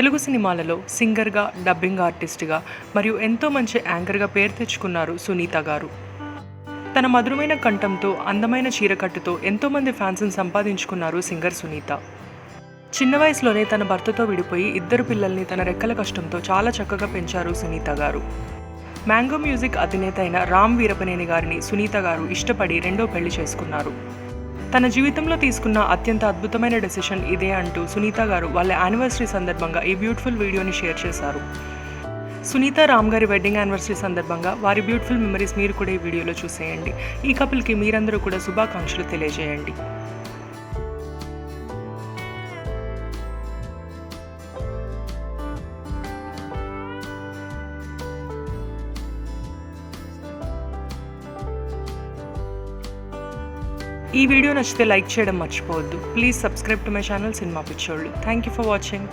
తెలుగు సినిమాలలో సింగర్గా డబ్బింగ్ ఆర్టిస్ట్గా మరియు ఎంతో మంచి యాంకర్గా పేరు తెచ్చుకున్నారు సునీత గారు. తన మధురమైన కంఠంతో అందమైన చీరకట్టుతో ఎంతోమంది ఫ్యాన్స్ని సంపాదించుకున్నారు సింగర్ సునీత. చిన్న వయసులోనే తన భర్తతో విడిపోయి ఇద్దరు పిల్లల్ని తన రెక్కల కష్టంతో చాలా చక్కగా పెంచారు సునీత గారు. మ్యాంగో మ్యూజిక్ అధినేత అయిన రామ్ వీరపనేని గారిని సునీత గారు ఇష్టపడి రెండో పెళ్ళి చేసుకున్నారు. తన జీవితంలో తీసుకున్న అత్యంత అద్భుతమైన డెసిషన్ ఇదే అంటూ సునీత గారు వాళ్ళ యానివర్సరీ సందర్భంగా ఈ బ్యూటిఫుల్ వీడియోని షేర్ చేశారు. సునీత రామ్ గారి వెడ్డింగ్ యానివర్సరీ సందర్భంగా వారి బ్యూటిఫుల్ మెమరీస్ మీరు కూడా ఈ వీడియోలో చూసేయండి. ఈ కపుల్కి మీరందరూ కూడా శుభాకాంక్షలు తెలియజేయండి. ఈ వీడియో నచ్చితే లైక్ చేయడం మర్చిపోవద్దు. Please subscribe to my channel cinema పిచ్చోళ్ళు థ్యాంక్ యూ ఫర్ వాచింగ్